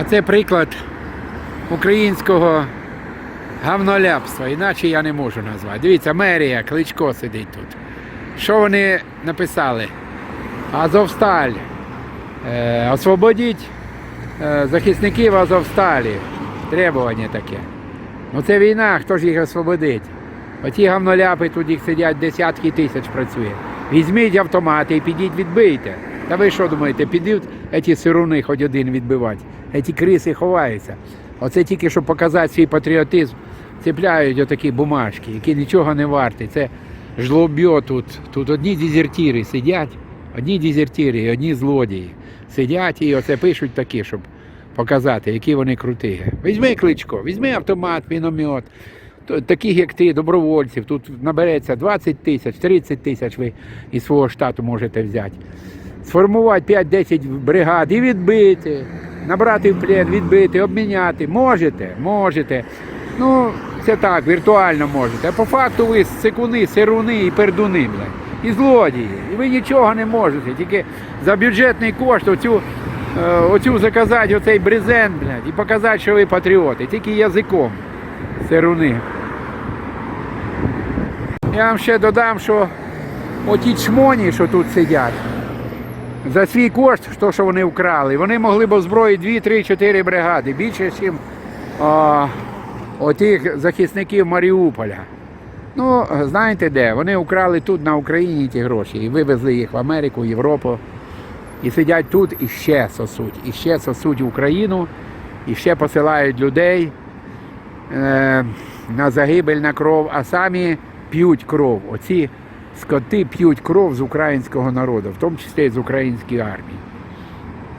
А це приклад українського гавноляпства, іначе я не можу назвати. Дивіться, мерія, Кличко сидить тут. Що вони написали? Азовсталь. Е, освободіть е, захисників Азовсталі. Требування таке. Ну це війна, хто ж їх освободить? Оті гавноляпи тут їх сидять десятки тисяч працює. Візьміть автомати і підіть відбийте. Та ви що думаєте, підуть ці сируни хоч один відбивати? Ці криси ховаються. Оце тільки щоб показати свій патріотизм, цепляють отакі бумажки, які нічого не варті. Це жлобьо тут. Тут одні дезертири сидять, одні дезертири, одні злодії. Сидять і оце пишуть такі, щоб показати, які вони круті. Візьми кличко, візьми автомат, міномет. Таких, як ти, добровольців, тут набереться 20 тисяч, 30 тисяч ви із свого штату можете взяти. Сформувати 5-10 бригад і відбити, набрати в плен, відбити, обміняти. Можете, можете. Ну, це так, віртуально можете. А по факту ви сикуни, сируни і пердуни, блядь. І злодії. І ви нічого не можете. Тільки за бюджетний кошт оцю, е, оцю заказати оцей брезент, блядь, і показати, що ви патріоти. Тільки язиком. Сируни. Я вам ще додам, що оті чмоні, що тут сидять, за свій кошт, то, що вони вкрали, вони могли б озброїти 2, 3, 4 бригади, більше, ніж отих захисників Маріуполя. Ну, знаєте де? Вони вкрали тут на Україні ті гроші і вивезли їх в Америку, Європу. І сидять тут і ще сосуть. І ще сосуть Україну, і ще посилають людей е, на загибель на кров, а самі п'ють кров. Оці скоти п'ють кров з українського народу, в тому числі з української армії.